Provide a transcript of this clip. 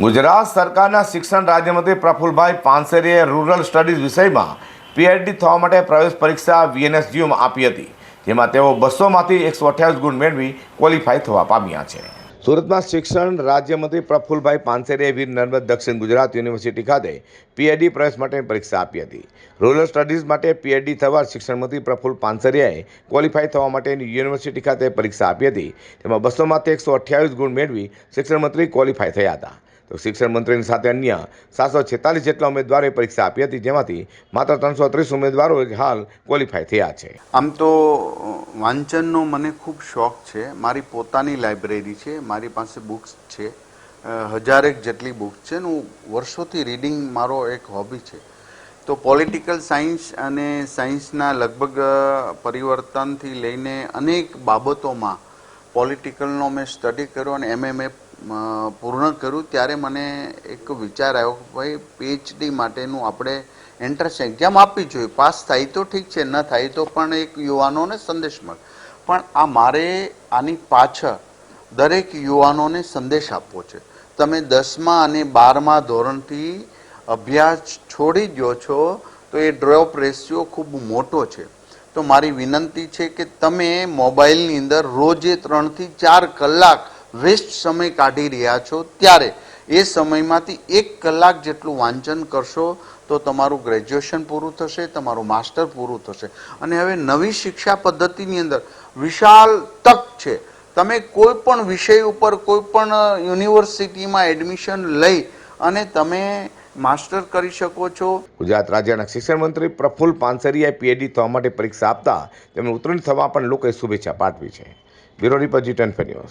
ગુજરાત સરકારના શિક્ષણ રાજ્યમંત્રી પ્રફુલભાઈ પાનસેરીએ રૂરલ સ્ટડીઝ વિષયમાં પીએચડી થવા માટે પ્રવેશ પરીક્ષા વીએનએસજીયુમાં આપી હતી, જેમાં તેઓ બસોમાંથી એકસો અઠ્યાવીસ ગુણ મેળવી ક્વોલિફાય થવા પામ્યા છે. સુરતમાં શિક્ષણ રાજ્યમંત્રી પ્રફુલભાઈ પાનસેરીએ વીર નર્મદ દક્ષિણ ગુજરાત યુનિવર્સિટી ખાતે પીએચડી પ્રવેશ માટેની પરીક્ષા આપી હતી. રૂરલ સ્ટડીઝ માટે પીએચડી થવા શિક્ષણમંત્રી પ્રફુલ પાનસરિયાએ ક્વોલિફાય થવા માટેની યુનિવર્સિટી ખાતે પરીક્ષા આપી હતી, તેમાં બસોમાંથી એકસો અઠ્યાવીસ ગુણ મેળવી શિક્ષણમંત્રી ક્વોલિફાય થયા હતા. તો શિક્ષણ મંત્રીની સાથે અન્ય સાતસો છેતાલીસ જેટલા ઉમેદવારોએ પરીક્ષા આપી હતી, જેમાંથી માત્ર ત્રણસો ત્રીસ ઉમેદવારો હાલ ક્વોલિફાય થયા છે. આમ તો વાંચનનો મને ખૂબ શોખ છે. મારી પોતાની લાઇબ્રેરી છે, મારી પાસે બુક્સ છે. હજારેક જેટલી બુક્સ છે હું વર્ષોથી રીડિંગ મારો એક હોબી છે. તો પોલિટિકલ સાયન્સ અને સાયન્સના લગભગ પરિવર્તનથી લઈને અનેક બાબતોમાં પોલિટિકલનો મેં સ્ટડી કર્યો અને એમએમએ પૂર્ણ કર્યું, ત્યારે મને એક વિચાર આવ્યો કે ભાઈ પીએચડી માટેનું આપણે એન્ટ્રન્સ એક્ઝામ આપવી જોઈએ. પાસ થાય તો ઠીક છે, ન થાય તો પણ એક યુવાનોને સંદેશ મળે. પણ આ મારે આની પાછળ દરેક યુવાનોને સંદેશ આપવો છે. તમે દસમા અને બારમા ધોરણથી અભ્યાસ છોડી દો છો, તો એ ડ્રોપ રેશિયો ખૂબ મોટો છે. તો મારી વિનંતી છે કે તમે મોબાઈલની અંદર રોજે ત્રણથી ચાર કલાક વેસ્ટ સમય કાઢી રહ્યા છો, ત્યારે એ સમયમાંથી એક કલાક જેટલું વાંચન કરશો તો તમારું ગ્રેજ્યુએશન પૂરું થશે, તમારું માસ્ટર પૂરું થશે. અને હવે નવી શિક્ષા પદ્ધતિની અંદર વિશાળ તક છે. તમે કોઈ પણ વિષય ઉપર, કોઈ પણ યુનિવર્સિટીમાં એડમિશન લઈ અને તમે માસ્ટર કરી શકો છો. ગુજરાત રાજ્યના શિક્ષણ મંત્રી પ્રફુલ પાનસરિયાએ પીએચડી થવા માટે પરીક્ષા આપતા તેમણે ઉત્તીર્ણ થવા પણ લોકોએ શુભેચ્છા પાઠવી છે. Bureau report G ten news.